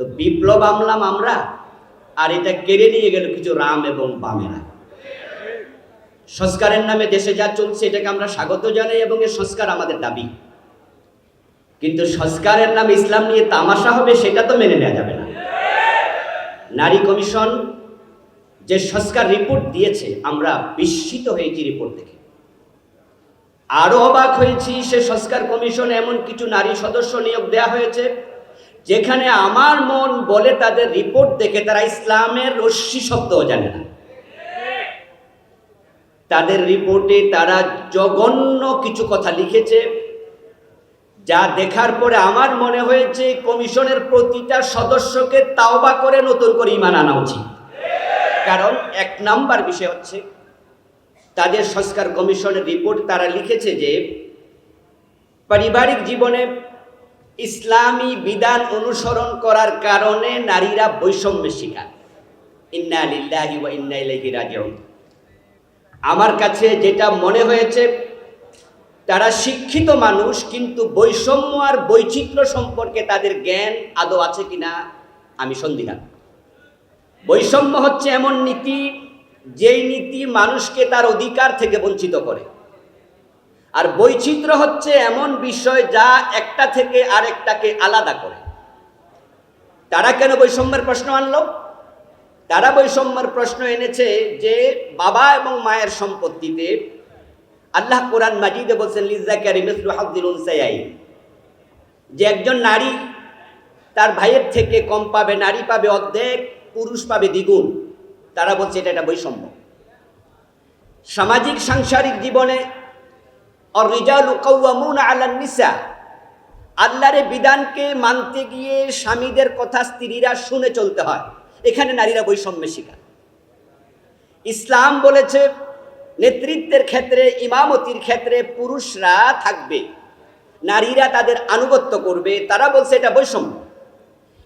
তো বিপ্লব আমলাম আমরা, আর এটা কেড়ে নিয়ে গেল কিছু রাম এবং বামেরা। সংস্কারের নামে দেশে যা চলছে, এটাকে আমরা স্বাগত জানাই এবং এর সংস্কার আমাদের দাবি। কিন্তু সংস্কারের নামে ইসলাম নিয়ে তামাশা হবে, সেটা তো মেনে নেওয়া যাবে না। নারী কমিশন যে সংস্কার রিপোর্ট দিয়েছে, আমরা বিস্মিত হয়েছি রিপোর্ট দেখে। আরও অবাক হয়েছি, সে সংস্কার কমিশনে এমন কিছু নারী সদস্য নিয়োগ দেওয়া হয়েছে যেখানে আমার মন বলে তাদের রিপোর্ট দেখে তারা ইসলামের রশ্মি শব্দও জানে না। তাদের রিপোর্টে তারা জঘন্য কিছু কথা লিখেছে, যা দেখার পরে আমার মনে হয়েছে কমিশনের প্রতিটা সদস্যকে তাওবা করে নতুন করে ইমান আনা উচিত। কারণ এক নাম্বার বিষয় হচ্ছে, তাদের সংস্কার কমিশনের রিপোর্ট তারা লিখেছে যে, পারিবারিক জীবনে ইসলামী বিধান অনুসরণ করার কারণে নারীরা বৈষম্যের শিকার। ইন্না লিল্লাহি ওয়া ইন্না ইলাইহি রাজিউন। আমার কাছে যেটা মনে হয়েছে, তারা শিক্ষিত মানুষ, কিন্তু বৈষম্য আর বৈচিত্র্য সম্পর্কে তাদের জ্ঞান আদৌ আছে কিনা আমি সন্দিহান বৈষম্য হচ্ছে এমন নীতি, যেই নীতি মানুষকে তার অধিকার থেকে বঞ্চিত করে। আর বৈচিত্র্য হচ্ছে এমন বিষয় যা একটা থেকে আরেকটাকে আলাদা করে। তারা কেন বৈষম্যের প্রশ্ন আনল? তারা বৈষম্যের প্রশ্ন এনেছে যে বাবা এবং মায়ের সম্পত্তিতে আল্লাহ কোরআন মাজিদে বলছেন, লিজাকারি মিসলু হাদ্দিল উনসায়াই যে একজন নারী তার ভাইয়ের থেকে কম পাবে, নারী পাবে অর্ধেক, পুরুষ পাবে দ্বিগুণ। তারা বলছে, এটা একটা বৈষম্য। সামাজিক, সাংসারিক জীবনে অরিজালু কাউয়ামুন আলান নিসা। আল্লাহর বিধানকে মানতে গিয়ে স্বামীদের কথা স্ত্রীরা শুনে চলতে হয়। এখানে নারীরা বৈষম্যের শিকার। ইসলাম বলেছে, নেতৃত্বের ক্ষেত্রে, ইমামতির ক্ষেত্রে পুরুষরা থাকবে। নারীরা তাদের আনুগত্য করবে, তারা বলছে এটা বৈষম্য।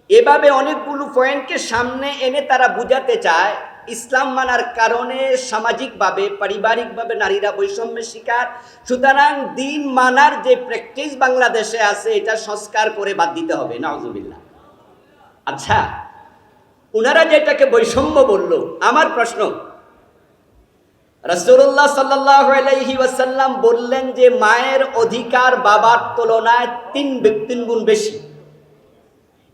এভাবে অনেকগুলো পয়েন্টকে সামনে এনে তারা বুঝাতে চায় ইসলাম মানার কারণে সামাজিকভাবে, পারিবারিকভাবে নারীরা বৈষম্যের শিকার। সুতরাং দিন মানার যে প্র্যাকটিস বাংলাদেশে আছে, এটা সংস্কার করে বাদ দিতে হবে নজুবিল্লা আচ্ছা ওনারা যেটাকে বৈষম্য বলল, আমার প্রশ্ন। রসুল্লাহ সাল্লাহ ওয়াসাল্লাম বললেন যে, মায়ের অধিকার বাবার তুলনায় তিন তিন গুণ বেশি।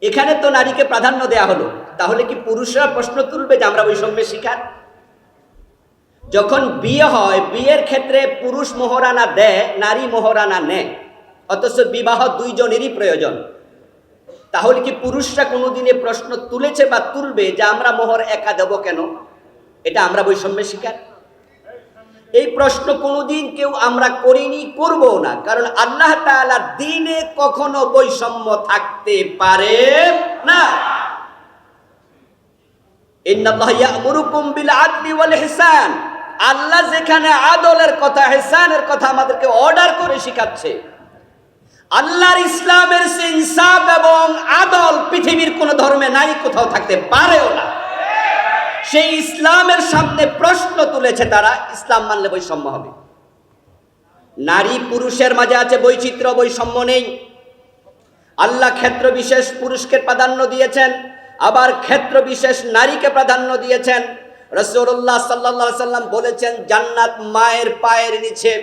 এখানে তো নারীকে প্রাধান্য দেয়া হলো। তাহলে কি পুরুষরা প্রশ্ন তুলবে যে আমরা বৈষম্যের শিকার? যখন বিয়ে হয়, বিয়ের ক্ষেত্রে পুরুষ মোহরানা দেয়, নারী মোহরানা নেয়। অথচ বিবাহ দুইজনেরই প্রয়োজন। তাহলে কি পুরুষরা কোনোদিনে প্রশ্ন তুলেছে বা তুলবে যে আমরা মোহর একা দেব কেন? এটা আমরা বৈষম্যের শিকার? এই প্রশ্ন কোনোদিন কেউ আমরা করিনি করব না। কারণ আল্লাহ তাআলা দিনে কখনো বৈষম্য থাকতে পারে না। আল্লাহ যেখানে আদলের কথা, ইহসানের কথা আমাদেরকে অর্ডার করে শেখাচ্ছে। আল্লাহর ইসলামের ইনসাফ এবং আদল পৃথিবীর কোন ধর্মে নাই, কোথাও থাকতে পারেও না। সেই ইসলামের সামনে প্রশ্ন তুলেছে তারা, ইসলাম মানলে বৈষম্য হবে। নারী পুরুষের মাঝে আছে বৈচিত্র্য, বৈষম্য নেই। আল্লাহ ক্ষেত্র বিশেষ পুরুষকে প্রাধান্য দিয়েছেন। আবার ক্ষেত্র বিশেষ নারীকে প্রাধান্য দিয়েছেন। রসুল্লাহ সাল্লা সাল্লাম বলেছেন, জান্নাত মায়ের পায়ের নিচে।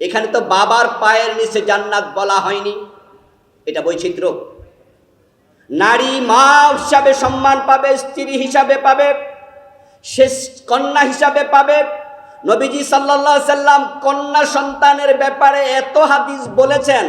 এখানে তো বাবার পায়ের নিচে জান্নাত বলা হয়নি। এটা বৈচিত্র্য। নারী মা হিসাবে সম্মান পাবে, স্ত্রী হিসাবে পাবে, শেষ কন্যা হিসাবে পাবে। নবীজি সাল্লাহ সাল্লাম কন্যা সন্তানের ব্যাপারে এত হাদিস বলেছেন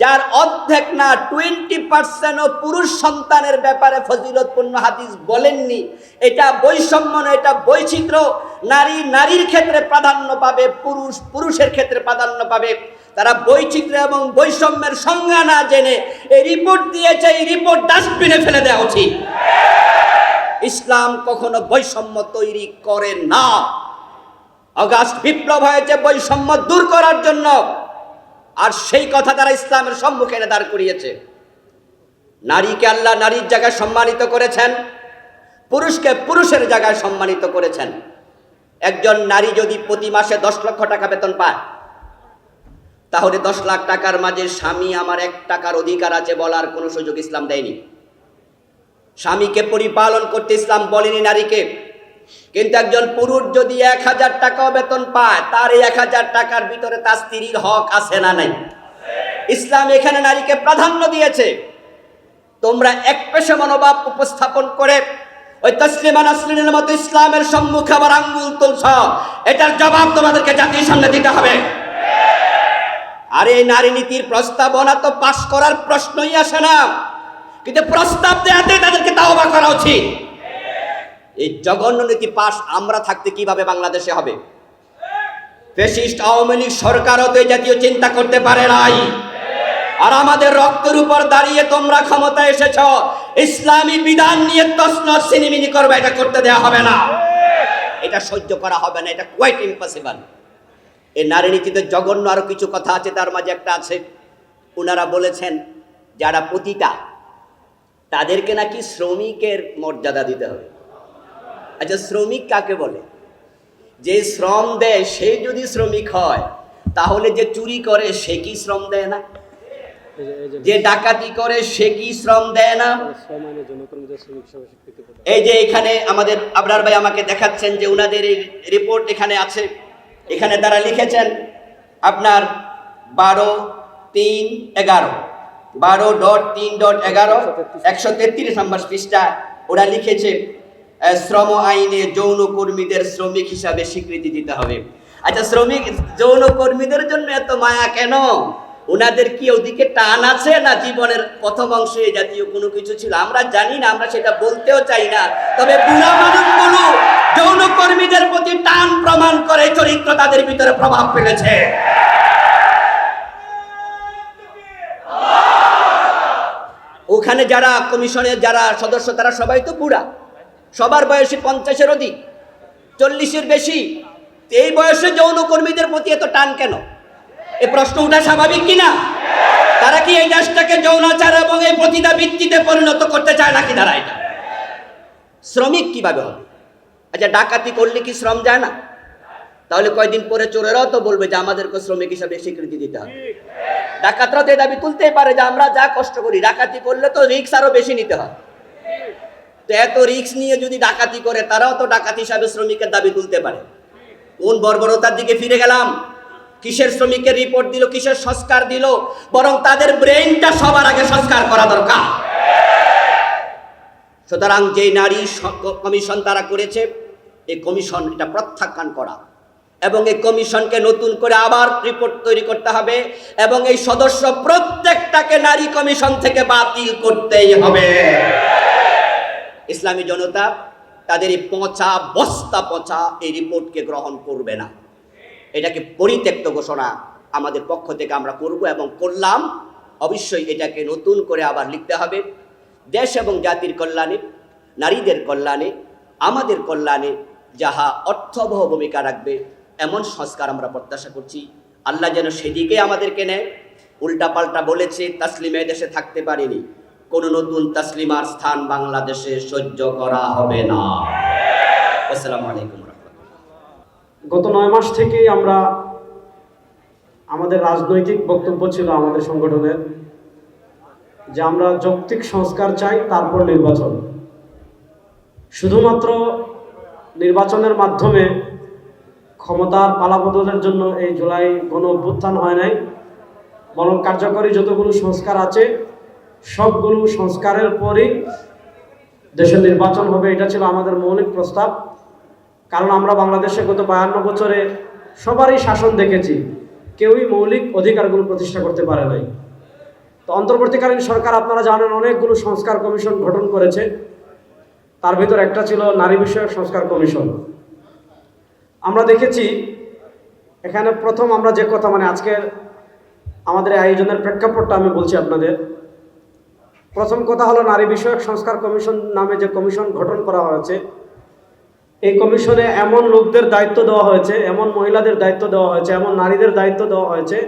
যার অর্ধেক না টোয়েন্টি পার্সেন্টও পুরুষ সন্তানের ব্যাপারে ফজিলতপূর্ণ হাদিস বলেননি। এটা বৈষম্য না এটা বৈচিত্র্য। নারী, নারীর ক্ষেত্রে প্রাধান্য পাবে, পুরুষ, পুরুষের ক্ষেত্রে প্রাধান্য পাবে। তারা বৈচিত্র্য এবং বৈষম্যের সংজ্ঞা না জেনে এই রিপোর্ট দিয়েছে, এই রিপোর্ট ডাস্টবিনে ফেলে দেওয়া উচিত। ইসলাম কখনো বৈষম্য তৈরি করে না। অগাস্ট বিপ্লব হয়েছে, বৈষম্য দূর করার জন্য। আর সেই কথা তারা ইসলামের সম্মুখে এনে দাঁড় করিয়েছে। নারীকে আল্লাহ নারীর জায়গায় সম্মানিত করেছেন, পুরুষকে পুরুষের জায়গায় সম্মানিত করেছেন। একজন নারী যদি প্রতি মাসে দশ লক্ষ টাকা বেতন পায়, তাহলে দশ লাখ টাকার মাঝে স্বামী আমার এক টাকার অধিকার আছে বলার কোনো সুযোগ ইসলাম দেয়নি। স্বামীকে পরিপালন করতে ইসলাম বলেনি নারীকে। কিন্তু একজন পুরুষ যদি এক হাজার টাকাও বেতন পায়, তার এই এক হাজার টাকার ভিতরে তার স্ত্রীর হক আছে না নাই? ইসলাম এখানে নারীকে প্রাধান্য দিয়েছে। তোমরা এক পেশা মনোভাব উপস্থাপন করে ওই তসলিমা নাসরিনের মতো ইসলামের সম্মুখে আবার আঙ্গুল তুলছ, এটার জবাব তোমাদেরকে জাতির সামনে দিতে হবে। আর এই নারী নীতির প্রস্তাবনা তো পাশ করার প্রশ্নই আসে না। কিন্তু প্রস্তাব দেওয়াতে তাদেরকে তাওবা করা উচিত। এই জঘন্য নীতি পাশ আমরা থাকতে কীভাবে বাংলাদেশে হবে? ফেসিস্ট আওয়ামী লীগ সরকারও তো জাতীয় চিন্তা করতে পারে নাই। আর আমাদের রক্তের উপর দাঁড়িয়ে তোমরা ক্ষমতা এসেছ, ইসলামী বিধান নিয়ে তসন সিনিমিনি করবে, এটা করতে দেওয়া হবে না। এটা সহ্য করা হবে না, এটা কোয়াইট ইম্পসিবল এই নারী নীতিতে জঘন্য আরও কিছু কথা আছে, তার মাঝে একটা আছে। ওনারা বলেছেন, যারা পতিতা, তাদেরকে নাকি শ্রমিকের মর্যাদা দিতে হবে। আচ্ছা শ্রমিক কাকে বলে? যে শ্রম দেয়, সে যদি শ্রমিক হয়, তাহলে যে চুরি করে, সে কি শ্রম দেয় না? যে- ডাকাতি করে, সে কি শ্রম দেয় না? এই যে এখানে আমাদের আবরার ভাই আমাকে দেখাচ্ছেন যে ওনাদের এই রিপোর্ট এখানে আছে। এখানে তারা লিখেছেন, আপনার বারো তিন এগারো। বারো ডট তিন ডট এগারো, একশো তেত্রিশ নম্বর পৃষ্ঠা ওরা লিখেছে। শ্রম আইনে যৌন কর্মীদের শ্রমিক হিসাবে স্বীকৃতি দিতে হবে। আচ্ছা শ্রমিক যৌন কর্মীদের জন্য এত মায়া কেন? ওনাদের কি ওদিকে টান আছে না জীবনের প্রথম অংশে জাতীয় কোনো কিছু ছিল? আমরা জানি না, আমরা সেটা বলতেও চাই না। তবে বুড়া মানুষগুলো যৌন কর্মীদের প্রতি টান প্রমাণ করে চরিত্র তাদের ভিতরে প্রভাব ফেলেছে। ওখানে যারা কমিশনের যারা সদস্য, তারা সবাই তো বুড়া। সবার বয়সী পঞ্চাশের অধিক, চল্লিশের বেশি, এই বয়সে যৌনকর্মীদের প্রতি এত টান কেন? এ প্রশ্ন ওঠা স্বাভাবিক কিনা? তারা কি এই দেশটাকে যৌনাচার এবং এই প্রতিটা ভিত্তিতে পরিণত করতে চায় নাকি তারা এটা? শ্রমিক কীভাবে হবে? আচ্ছা ডাকাতি করলে কি শ্রম যায় না? তাহলে কয়দিন পরে চোরেরাও তো বলবে যে আমাদেরকে শ্রমিক হিসাবে স্বীকৃতি দিতে হবে। ডাকাতরা তো এই দাবি তুলতেই পারে যে আমরা যা কষ্ট করি, ডাকাতি করলে তো রিক্স আরও বেশি নিতে হয়। তো এত রিক্স নিয়ে যদি ডাকাতি করে, তারাও তো ডাকাতি হিসাবে শ্রমিকের দাবি তুলতে পারে। কোন বর্বরতার দিকে ফিরে গেলাম? কিসের শ্রমিকের রিপোর্ট দিল, কিসের সংস্কার দিল? বরং তাদের ব্রেইনটা সবার আগে সংস্কার করা দরকার। সুতরাং যে নারী কমিশন তারা করেছে, এই কমিশন এটা প্রত্যাখ্যান করা। এবং এই কমিশনকে নতুন করে আবার রিপোর্ট তৈরি করতে হবে এবং এই সদস্য প্রত্যেকটাকে নারী কমিশন থেকে বাতিল করতেই হবে। ইসলামী জনতা তাদের এই পচা বস্তা পচা এই রিপোর্টকে গ্রহণ করবে না। এটাকে পরিত্যক্ত ঘোষণা আমাদের পক্ষ থেকে আমরা করব এবং করলাম। অবশ্যই এটাকে নতুন করে আবার লিখতে হবে। দেশ এবং জাতির কল্যাণে, নারীদের কল্যাণে, আমাদের কল্যাণে যাহা অর্থবহ ভূমিকা রাখবে, এমন সংস্কার আমরা প্রত্যাশা করছি। আল্লাহ যেন সেদিকে আমাদেরকে নেয়। উল্টাপাল্টা বলেছে, তাসলিমে দেশে থাকতে পারেনি। কোনো নতুন তাসলিমার স্থান বাংলাদেশে সহ্য করা হবে না। আসসালামু আলাইকুম গত নয় মাস থেকেই আমরা আমাদের রাজনৈতিক বক্তব্য ছিল আমাদের সংগঠনের, যে আমরা যৌক্তিক সংস্কার চাই, তারপর নির্বাচন। শুধুমাত্র নির্বাচনের মাধ্যমে ক্ষমতার পালাবদলের জন্য এই জুলাই গণ অভ্যুত্থান হয় নাই, বরং কার্যকরী যতগুলো সংস্কার আছে সবগুলো সংস্কারের পরই দেশের নির্বাচন হবে, এটা ছিল আমাদের মৌলিক প্রস্তাব। কারণ আমরা বাংলাদেশে গত বায়ান্ন বছরে সবারই শাসন দেখেছি, কেউই মৌলিক অধিকারগুলো প্রতিষ্ঠা করতে পারে নাই। তো অন্তর্বর্তীকালীন সরকার, আপনারা জানেন, অনেকগুলো সংস্কার কমিশন গঠন করেছে। তার ভিতর একটা ছিল নারী বিষয়ক সংস্কার কমিশন। আমরা দেখেছি, এখানে প্রথম আমরা যে কথা মানে আজকের আমাদের আয়োজনের প্রেক্ষাপটটা আমি বলছি আপনাদের। প্রথম কথা হলো নারী বিষয়ক সংস্কার কমিশন নামে যে কমিশন গঠন করা হয়েছে, এই কমিশনে এমন লোকদের দায়িত্ব দেওয়া হয়েছে, এমন মহিলাদের দায়িত্ব দেওয়া হয়েছে, এমন নারীদের দায়িত্ব দেওয়া হয়েছে,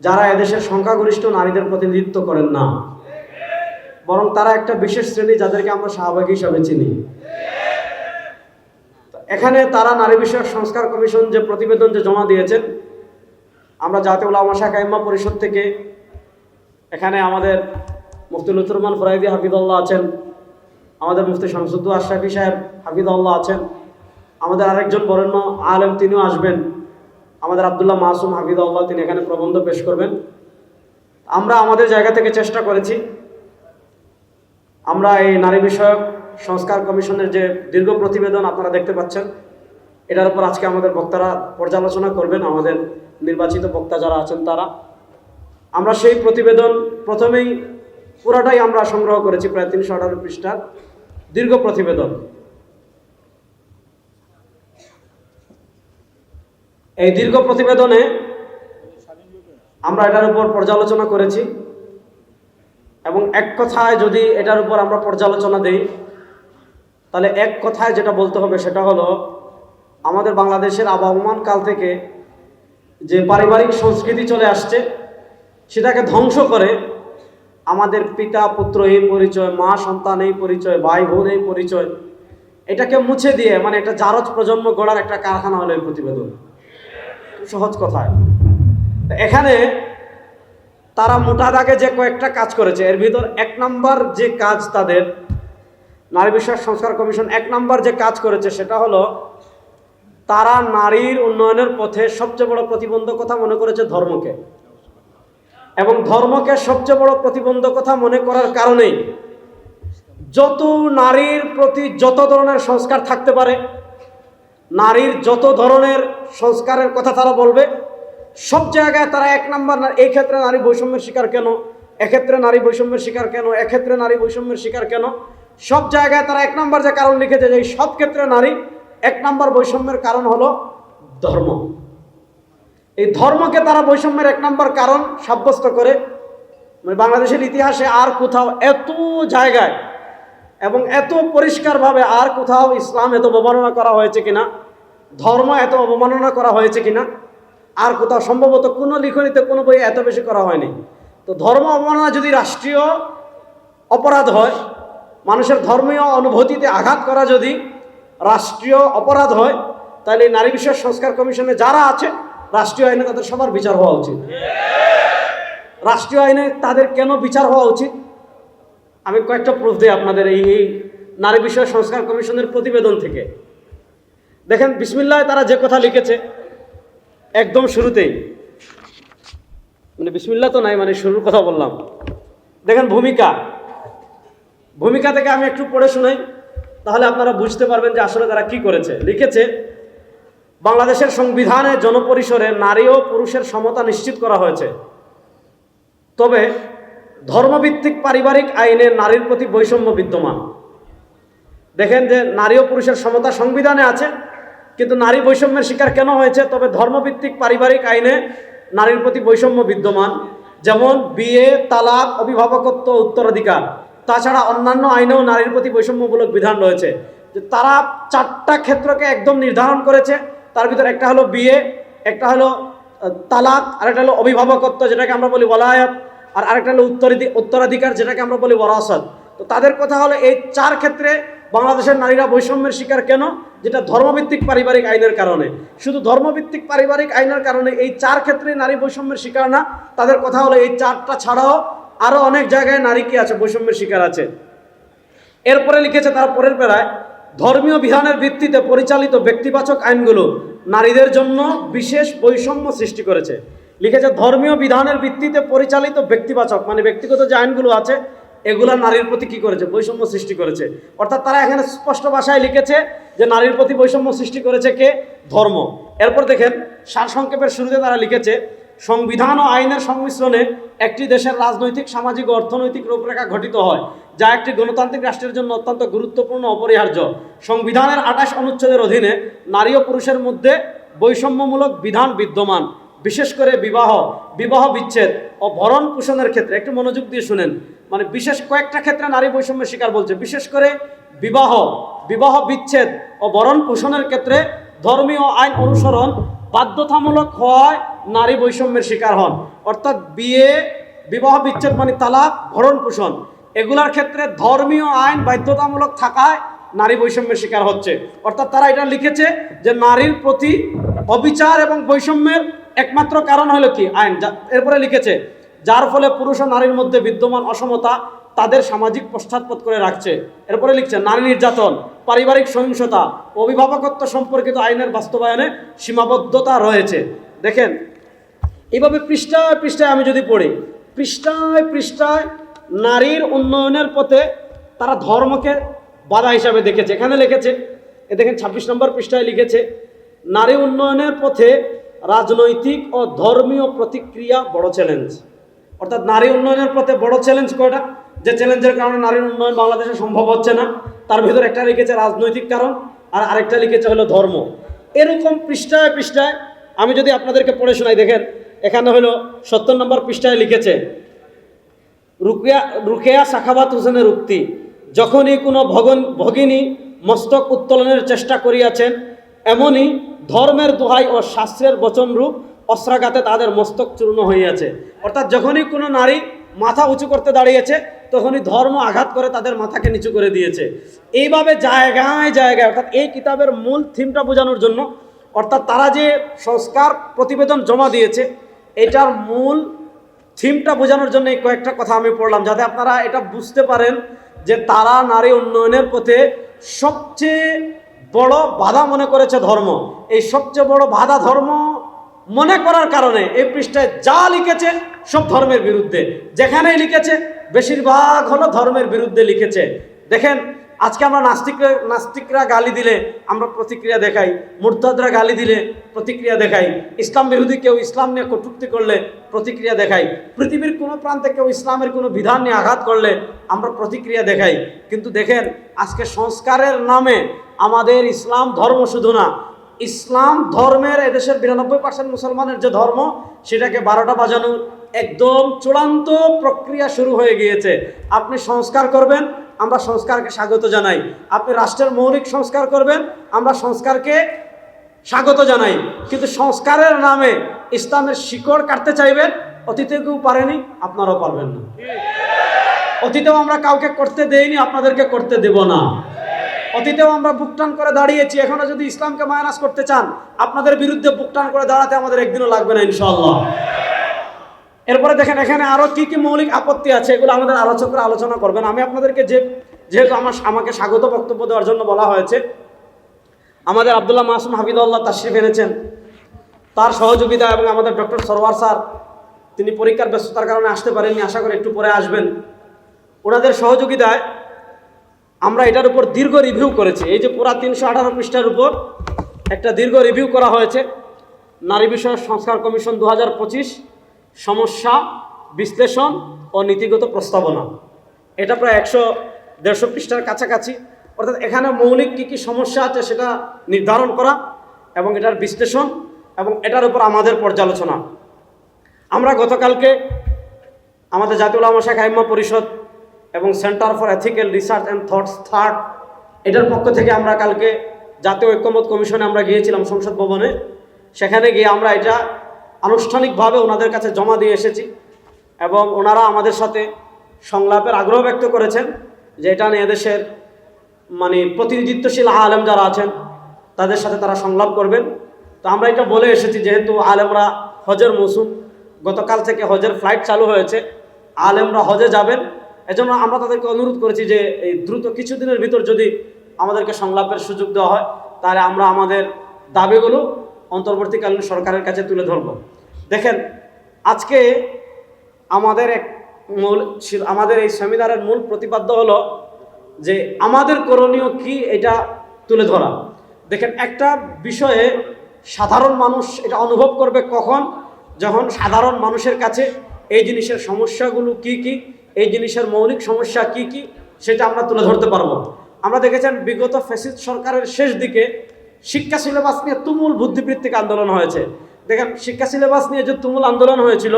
যারা এদেশের সংখ্যাগরিষ্ঠ নারীদের প্রতিনিধিত্ব করেন না। বরং তারা একটা বিশেষ শ্রেণি যাদেরকে আমরা শাহবাগী হিসাবে চিনি। এখানে তারা নারী বিষয়ক সংস্কার কমিশন যে প্রতিবেদন যে জমা দিয়েছেন, আমরা জাতীয় উলামা শাখা ইম্মা পরিষদ থেকে এখানে আমাদের মুফতি লুতুরমান ফরাইদি হাফিদুল্লাহ আছেন, আমাদের মুফতি শামসুদ্দু আশরাফি সাহেব হাফিদুল্লাহ আছেন, আমাদের আরেকজন বরেণ্য আলেম তিনিও আসবেন, আমাদের আবদুল্লাহ মাসুম হাফিদুল্লাহ তিনি এখানে প্রবন্ধ পেশ করবেন। আমরা আমাদের জায়গা থেকে চেষ্টা করেছি, আমরা এই নারী বিষয়ক সংস্কার কমিশনের যে দীর্ঘ প্রতিবেদন আপনারা দেখতে পাচ্ছেন, এটার উপর আজকে আমাদের বক্তারা পর্যালোচনা করবেন, আমাদের নির্বাচিত বক্তা যারা আছেন তারা। আমরা সেই প্রতিবেদন প্রথমেই পুরাটাই আমরা সংগ্রহ করেছি প্রায় তিনশো আঠারো পৃষ্ঠার দীর্ঘ প্রতিবেদন। এই দীর্ঘ প্রতিবেদনে আমরা এটার উপর পর্যালোচনা করেছি এবং এক কথায় যদি এটার উপর আমরা পর্যালোচনা দেই, তাহলে এক কথায় যেটা বলতে হবে সেটা হলো, আমাদের বাংলাদেশের আবহমান কাল থেকে যে পারিবারিক সংস্কৃতি চলে আসছে, সেটাকে ধ্বংস করে আমাদের পিতা, পুত্র এই পরিচয়, মা সন্তান এই পরিচয়, ভাই বোন এই পরিচয়, এটাকে মুছে দিয়ে মানে একটা জারজ প্রজন্ম গড়ার একটা কারখানা হলো এই প্রতিবেদন। সহজ কথায় এখানে তারা মোটা দাগে যে কয়েকটা কাজ করেছে, এর ভিতর এক নাম্বার যে কাজ তাদের, নারী বিষয়ক সংস্কার কমিশন এক নাম্বার যে কাজ করেছে সেটা হলো, তারা নারীর উন্নয়নের পথে সবচেয়ে বড় প্রতিবন্ধকতা মনে করেছে ধর্মকে। এবং ধর্মকে সবচেয়ে বড় প্রতিবন্ধকতা মনে করার কারণেই যত নারীর প্রতি যত ধরনের সংস্কার থাকতে পারে, নারীর যত ধরনের সংস্কারের কথা তারা বলবে, সব জায়গায় তারা এক নাম্বার এই ক্ষেত্রে নারী বৈষম্যের শিকার কেন? এক্ষেত্রে নারী বৈষম্যের শিকার কেন? এক্ষেত্রে নারী বৈষম্যের শিকার কেন? সব জায়গায় তারা এক নাম্বার যে কারণ লিখেছে যে সব ক্ষেত্রে নারী এক নাম্বার বৈষম্যের কারণ হলো ধর্ম। এই ধর্মকে তারা বৈষম্যের এক নম্বর কারণ সাব্যস্ত করে। মানে বাংলাদেশের ইতিহাসে আর কোথাও এত জায়গায় এবং এত পরিষ্কারভাবে আর কোথাও ইসলাম এত অবমাননা করা হয়েছে কিনা, ধর্ম এত অবমাননা করা হয়েছে কিনা, আর কোথাও সম্ভবত কোনো লিখনিতে কোনো বই এত বেশি করা হয়নি। তো ধর্ম অবমাননা যদি রাষ্ট্রীয় অপরাধ হয়, মানুষের ধর্মীয় অনুভূতিতে আঘাত করা যদি রাষ্ট্রীয় অপরাধ হয়, তাহলে নারী বিষয়ক সংস্কার কমিশনে যারা আছে রাষ্ট্রীয় আইনে তাদের সবার বিচার হওয়া উচিত। রাষ্ট্রীয় আইনে তাদের কেন বিচার হওয়া উচিত? আমি কয়েকটা প্রুফ দিই আপনাদের এই এই নারী বিষয় সংস্কার কমিশনের প্রতিবেদন থেকে। দেখেন, বিসমিল্লাহ তারা যে কথা লিখেছে, একদম শুরুতেই। মানে বিসমিল্লাহ তো নাই মানে শুরুর কথা বললাম। দেখেন, ভূমিকা। ভূমিকা থেকে আমি একটু পড়ে শোনাই, তাহলে আপনারা বুঝতে পারবেন যে আসলে তারা কি করেছে। লিখেছে বাংলাদেশের সংবিধানে জনপরিসরে নারী ও পুরুষের সমতা নিশ্চিত করা হয়েছে। তবে ধর্মভিত্তিক পারিবারিক আইনে নারীর প্রতি বৈষম্য বিদ্যমান। দেখেন যে নারী ও পুরুষের সমতা সংবিধানে আছে, কিন্তু নারী বৈষম্যের শিকার কেন হয়েছে? তবে ধর্মভিত্তিক পারিবারিক আইনে নারীর প্রতি বৈষম্য বিদ্যমান, যেমন বিয়ে, তালাক, অভিভাবকত্ব, উত্তরাধিকার। তাছাড়া অন্যান্য আইনেও নারীর প্রতি বৈষম্যমূলক বিধান রয়েছে। যে তারা চারটা ক্ষেত্রকে একদম নির্ধারণ করেছে তার ভিতরে একটা হলো বিয়ে, একটা হলো তালাক আরেকটা হলো অভিভাবকত্ব, যেটাকে আমরা বলি ওলায়াত আর আরেকটা হলো উত্তরাধি- উত্তরাধিকার, যেটাকে আমরা বলি ওরাসত তো তাদের কথা হলো এই চার ক্ষেত্রে বাংলাদেশের নারীরা বৈষম্যের শিকার কেন? যেটা ধর্মভিত্তিক পারিবারিক আইনের কারণে। শুধু ধর্মভিত্তিক পারিবারিক আইনের কারণে এই চার ক্ষেত্রে নারী বৈষম্যের শিকার না, তাদের কথা হলো এই চারটা ছাড়াও আরও অনেক জায়গায় নারী কি আছে, বৈষম্যের শিকার আছে। এরপরে লিখেছে তার পরের বেলায় ধর্মীয় বিধানের ভিত্তিতে পরিচালিত ব্যক্তিবাচক আইনগুলো নারীদের জন্য বিশেষ বৈষম্য সৃষ্টি করেছে। লিখেছে, ধর্মীয় বিধানের ভিত্তিতে পরিচালিত ব্যক্তিবাচক মানে ব্যক্তিগত যে আইনগুলো আছে, এগুলা নারীর প্রতি কি করেছে? বৈষম্য সৃষ্টি করেছে। অর্থাৎ তারা এখানে স্পষ্ট ভাষায় লিখেছে যে নারীর প্রতি বৈষম্য সৃষ্টি করেছে কে? ধর্ম। এরপর দেখেন, সারসংক্ষেপের শুরুতে তারা লিখেছে সংবিধান ও আইনের সংমিশ্রণে একটি দেশের রাজনৈতিক, সামাজিক ও অর্থনৈতিক রূপরেখা ঘটিত হয়, যা একটি গণতান্ত্রিক রাষ্ট্রের জন্য অত্যন্ত গুরুত্বপূর্ণ অপরিহার্য। সংবিধানের আঠাশ অনুচ্ছেদের অধীনে নারী ও পুরুষের মধ্যে বৈষম্যমূলক বিধান বিদ্যমান, বিশেষ করে বিবাহ বিবাহ বিচ্ছেদ ও ভরণ পোষণের ক্ষেত্রে। একটু মনোযোগ দিয়ে শুনেন। মানে বিশেষ কয়েকটা ক্ষেত্রে নারী বৈষম্যের শিকার বলছে। বিশেষ করে বিবাহ বিবাহ বিচ্ছেদ ও ভরণ পোষণের ক্ষেত্রে ধর্মীয় আইন অনুসরণ বাধ্যতামূলক হওয়ায় নারী বৈষম্যের শিকার হন। অর্থাৎ বিয়ে, বিবাহ বিচ্ছেদ মানে তালাক, ভরণ পোষণ। এগুলার ক্ষেত্রে ধর্মীয় আইন বাধ্যতামূলক থাকায় নারী বৈষম্যের শিকার হচ্ছে। অর্থাৎ তারা এটা লিখেছে যে নারীর প্রতি অবিচার এবং বৈষম্যের একমাত্র কারণ হলো কি? আইন। এরপরে লিখেছে, যার ফলে পুরুষ ও নারীর মধ্যে বিদ্যমান অসমতা তাদের সামাজিক পশ্চাৎপদ করে রাখছে। এরপরে লিখছে, নারী নির্যাতন, পারিবারিক সহিংসতা অভিভাবকত্ব সম্পর্কিত আইনের বাস্তবায়নে সীমাবদ্ধতা রয়েছে। দেখেন এইভাবে পৃষ্ঠায় পৃষ্ঠায় আমি যদি পড়ি, পৃষ্ঠায় পৃষ্ঠায় নারীর উন্নয়নের পথে তারা ধর্মকে বাধা হিসাবে দেখেছে। এখানে লিখেছে, এ দেখেন ছাব্বিশ নম্বর পৃষ্ঠায় লিখেছে, নারী উন্নয়নের পথে রাজনৈতিক ও ধর্মীয় প্রতিক্রিয়া বড় চ্যালেঞ্জ অর্থাৎ নারী উন্নয়নের পথে বড় চ্যালেঞ্জ কয়টা? যে চ্যালেঞ্জের কারণে নারীর উন্নয়ন বাংলাদেশে সম্ভব হচ্ছে না, তার ভিতরে একটা লিখেছে রাজনৈতিক কারণ, আর আরেকটা লিখেছে হলো ধর্ম। এরকম পৃষ্ঠায় পৃষ্ঠায় আমি যদি আপনাদেরকে পড়ে শোনাই, দেখেন, এখানে হলো সত্তর নম্বর পৃষ্ঠায় লিখেছে, রুকিয়া, রুকেয়া সাখাবাত হোসেনের উক্তি, যখনই কোনো ভগন, ভগিনী মস্তক উত্তোলনের চেষ্টা করিয়াছেন, এমনই ধর্মের দোহাই ও শাস্ত্রের বচনরূপ অস্ত্রাঘাতে তাদের মস্তক চূর্ণ হইয়াছে। অর্থাৎ যখনই কোনো নারী মাথা উঁচু করতে দাঁড়িয়েছে, তখনই ধর্ম আঘাত করে তাদের মাথাকে নিচু করে দিয়েছে। এইভাবে জায়গায় জায়গায়, অর্থাৎ এই কিতাবের মূল থিমটা বোঝানোর জন্য, অর্থাৎ তারা যে সংস্কার প্রতিবেদন জমা দিয়েছে, এটার মূল থিমটা বোঝানোর জন্য এই কয়েকটা কথা আমি পড়লাম, যাতে আপনারা এটা বুঝতে পারেন যে তারা নারী উন্নয়নের পথে সবচেয়ে বড় বাধা মনে করেছে ধর্ম। এই সবচেয়ে বড় বাধা ধর্ম মনে করার কারণে এই পৃষ্ঠায় যা লিখেছে সব ধর্মের বিরুদ্ধে। যেখানেই লিখেছে, বেশিরভাগ হলো ধর্মের বিরুদ্ধে লিখেছে। দেখেন, আজকে আমরা নাস্তিকরা নাস্তিকরা গালি দিলে আমরা প্রতিক্রিয়া দেখাই, মুরতাদরা গালি দিলে প্রতিক্রিয়া দেখাই। ইসলাম বিরোধী কেউ ইসলাম নিয়ে কটূক্তি করলে প্রতিক্রিয়া দেখাই। পৃথিবীর কোনো প্রান্তে কেউ ইসলামের কোনো বিধান নিয়ে আঘাত করলে আমরা প্রতিক্রিয়া দেখাই। কিন্তু দেখেন, আজকে সংস্কারের নামে আমাদের ইসলাম ধর্ম শুধু না ইসলাম ধর্মের এদেশের বিরানব্বই পার্সেন্ট মুসলমানের যে ধর্ম, সেটাকে বারোটা বাজানোর একদম চূড়ান্ত প্রক্রিয়া শুরু হয়ে গিয়েছে। আপনি সংস্কার করবেন, আমরা সংস্কারকে স্বাগত জানাই। আপনি রাষ্ট্রের মৌলিক সংস্কার করবেন, আমরা সংস্কারকে স্বাগত জানাই। কিন্তু সংস্কারের নামে ইসলামের শিকড় কাটতে চাইবেন অতীতে কেউ পারেনি, আপনারাও পারবেন না। অতীতেও আমরা কাউকে করতে দেইনি, আপনাদেরকে করতে দেব না। অতীতেও আমরা বুকটান করে দাঁড়িয়েছি, এখনও যদি ইসলামকে মায়ানাস করতে চান, আপনাদের বিরুদ্ধে বুকটান করে দাঁড়াতে আমাদের একদিনও লাগবে না ইনশাল্লাহ এরপরে দেখেন, এখানে আরও কি কি মৌলিক আপত্তি আছে, এগুলো আমাদের আলোচকরা আলোচনা করবেন। আমি আপনাদেরকে যে, যেহেতু আমার আমাকে স্বাগত বক্তব্য দেওয়ার জন্য বলা হয়েছে, আমাদের আবদুল্লাহ মাসুম হাফিদুল্লাহ তাশরিফ এনেছেন। তার সহযোগিতা এবং আমাদের ডক্টর সরওয়ার স্যার, তিনি পরীক্ষার ব্যস্ততার কারণে আসতে পারেননি, আশা করি একটু পরে আসবেন। ওনাদের সহযোগিতায় আমরা এটার উপর দীর্ঘ রিভিউ করেছি। এই যে পুরা তিনশো আঠারো পৃষ্ঠার উপর একটা দীর্ঘ রিভিউ করা হয়েছে। নারী বিষয়ক সংস্কার কমিশন দু হাজার পঁচিশ, সমস্যা, বিশ্লেষণ ও নীতিগত প্রস্তাবনা। এটা প্রায় একশো দেড়শো পৃষ্ঠার কাছাকাছি। অর্থাৎ এখানে মৌলিক কী কী সমস্যা আছে সেটা নির্ধারণ করা এবং এটার বিশ্লেষণ এবং এটার উপর আমাদের পর্যালোচনা। আমরা গতকালকে আমাদের জাতীয় উলামা শাখা ইম্মা পরিষদ এবং centre for ethical research and thoughts third এটার পক্ষ থেকে আমরা কালকে জাতীয় ঐক্যমত কমিশনে আমরা গিয়েছিলাম সংসদ ভবনে। সেখানে গিয়ে আমরা এটা আনুষ্ঠানিকভাবে ওনাদের কাছে জমা দিয়ে এসেছি এবং ওনারা আমাদের সাথে সংলাপের আগ্রহ ব্যক্ত করেছেন যে এটা নিয়ে দেশের মানে প্রতিনিধিত্বশীল আলেম যারা আছেন, তাদের সাথে তারা সংলাপ করবেন। তো আমরা এটা বলে এসেছি, যেহেতু আলেমরা হজের মৌসুম, গতকাল থেকে হজের ফ্লাইট চালু হয়েছে, আলেমরা হজে যাবেন। এজন্য আমরা তাদেরকে অনুরোধ করেছি যে এই দ্রুত কিছুদিনের ভিতর যদি আমাদেরকে সংলাপের সুযোগ দেওয়া হয়, তাহলে আমরা আমাদের দাবিগুলো অন্তর্বর্তীকালীন সরকারের কাছে তুলে ধরব। দেখেন, আজকে আমাদের এক মূল আমাদের এই সেমিনারের মূল প্রতিপাদ্য হলো যে আমাদের করণীয় কি এটা তুলে ধরা। দেখেন, একটা বিষয়ে সাধারণ মানুষ এটা অনুভব করবে কখন? যখন সাধারণ মানুষের কাছে এই জিনিসের সমস্যাগুলো কি কি এই জিনিসের মৌলিক সমস্যা কি কি সেটা আমরা তুলে ধরতে পারব। আমরা দেখেছেন বিগত ফেসিস সরকারের শেষ দিকে শিক্ষা সিলেবাস নিয়ে তুমুল বুদ্ধিবৃত্তিক আন্দোলন হয়েছে। দেখেন, শিক্ষা সিলেবাস নিয়ে যে তুমুল আন্দোলন হয়েছিল,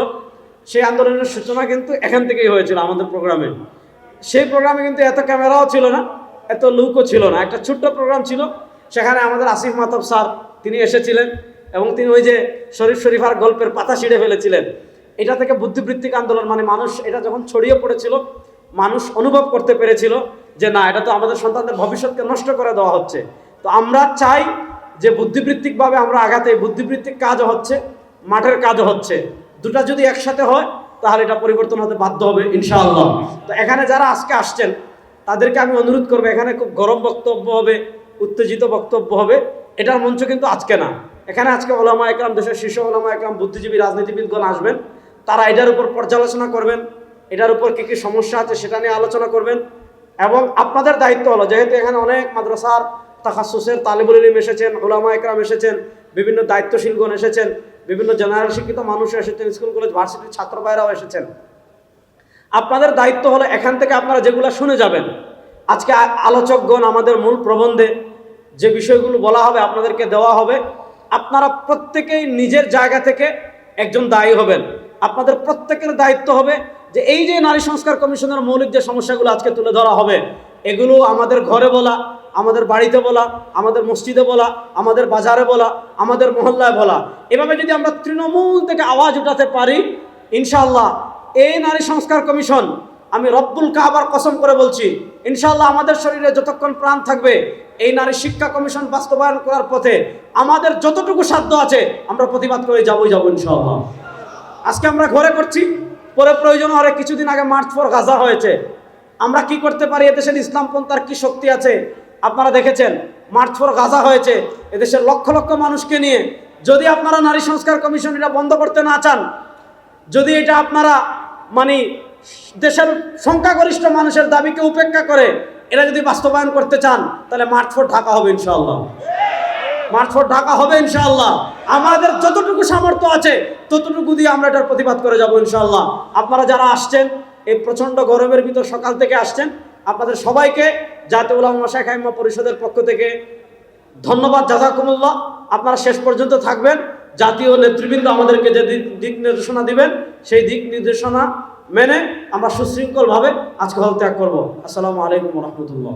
সেই আন্দোলনের সূচনা কিন্তু এখান থেকেই হয়েছিল আমাদের প্রোগ্রামে। সেই প্রোগ্রামে কিন্তু এত ক্যামেরাও ছিল না, এত লুকও ছিল না। একটা ছোট্ট প্রোগ্রাম ছিল, সেখানে আমাদের আসিফ মাতব স্যার, তিনি এসেছিলেন এবং তিনি ওই যে শরীফ শরীফার গল্পের পাতা ছিঁড়ে ফেলেছিলেন। এটা থেকে বুদ্ধিবৃত্তিক আন্দোলন মানে মানুষ এটা যখন ছড়িয়ে পড়েছিল, মানুষ অনুভব করতে পেরেছিল যে না, এটা তো আমাদের সন্তানদের ভবিষ্যৎকে নষ্ট করে দেওয়া হচ্ছে। তো আমরা চাই যে বুদ্ধিবৃত্তিকভাবে আমরা আঘাতে, বুদ্ধিবৃত্তিক কাজও হচ্ছে, মাঠের কাজও হচ্ছে। দুটা যদি একসাথে হয়, তাহলে এটা পরিবর্তন হতে বাধ্য হবে, ইনশাআল্লাহ। তো এখানে যারা আজকে আসছেন, তাদেরকে আমি অনুরোধ করব, এখানে খুব গরম বক্তব্য হবে, উত্তেজিত বক্তব্য হবে, এটার মঞ্চ কিন্তু আজকে না। এখানে আজকে ওলামা একরাম, দেশের শীর্ষ ওলামা একরাম, বুদ্ধিজীবী, রাজনীতিবিদগণ আসবেন। তারা এটার উপর পর্যালোচনা করবেন, এটার উপর কী কী সমস্যা আছে সেটা নিয়ে আলোচনা করবেন। এবং আপনাদের দায়িত্ব হলো, যেহেতু এখানে অনেক মাদ্রাসার তাকাসুসের তালিবুল ইলিম এসেছেন ওলামা একরাম এসেছেন, বিভিন্ন দায়িত্বশীলগণ এসেছেন, বিভিন্ন জেনারেল শিক্ষিত মানুষ এসেছেন, স্কুল কলেজ ভার্সিটির ছাত্র ভাইরাও এসেছেন। আপনাদের দায়িত্ব হলো এখান থেকে আপনারা যেগুলো শুনে যাবেন। আজকে আলোচকগণ আমাদের মূল প্রবন্ধে যে বিষয়গুলো বলা হবে, আপনাদেরকে দেওয়া হবে, আপনারা প্রত্যেকেই নিজের জায়গা থেকে একজন দায়ী হবেন। আপনাদের প্রত্যেকের দায়িত্ব হবে যে এই যে নারী সংস্কার কমিশনের মৌলিক যে সমস্যাগুলো আজকে তুলে ধরা হবে, এগুলো আমাদের ঘরে বলা, আমাদের বাড়িতে বলা, আমাদের মসজিদে বলা, আমাদের বাজারে বলা, আমাদের মহল্লায় বলা। এভাবে যদি আমরা তৃণমূল থেকে আওয়াজ উঠাতে পারি ইনশাল্লাহ এই নারী সংস্কার কমিশন, আমি রব্বুল কাবার কসম করে বলছি ইনশাল্লাহ আমাদের শরীরে যতক্ষণ প্রাণ থাকবে, এই নারী শিক্ষা কমিশন বাস্তবায়ন করার পথে আমাদের যতটুকু সাধ্য আছে, আমরা প্রতিবাদ করে যাবই যাব ইনশাআল্লাহ। আজকে আমরা ঘরে করছি, পরে প্রয়োজন হলে কিছুদিন আগে মার্চ ফর গাজা হয়েছে। আমরা কি করতে পারি? এদেশের ইসলামপন্থার কি শক্তি আছে? আপনারা দেখেছেন মার্চ ফর গাজা হয়েছে। এদেশের লক্ষ লক্ষ মানুষকে নিয়ে, যদি আপনারা নারী সংস্কার কমিশন এটা বন্ধ করতে না চান, যদি এটা আপনারা মানে দেশের সংখ্যাগরিষ্ঠ মানুষের দাবিকে উপেক্ষা করে এরা যদি বাস্তবায়ন করতে চান, তাহলে মার্চ ফোর ঢাকা হবে ইনশাআল্লাহ। মার্চ ঢাকা হবে ইনশাআল্লাহ। আমাদের যতটুকু সামর্থ্য আছে, ততটুকু দিয়ে আমরা এটার প্রতিবাদ করে যাব ইনশাআল্লাহ। আপনারা যারা আসছেন, এই প্রচণ্ড গরমের ভিতর সকাল থেকে আসছেন, আপনাদের সবাইকে জাতীয় উলামা শাখাইমা পরিষদের পক্ষ থেকে ধন্যবাদ, জাজাকুমুল্লাহ। আপনারা শেষ পর্যন্ত থাকবেন। জাতীয় নেতৃবৃন্দ আমাদেরকে যে দিক দিক নির্দেশনা দিবেন, সেই দিক নির্দেশনা মেনে আমরা সুশৃঙ্খলভাবে আজকে হল ত্যাগ করব। আসসালামু আলাইকুম রহমতুল্লাহ।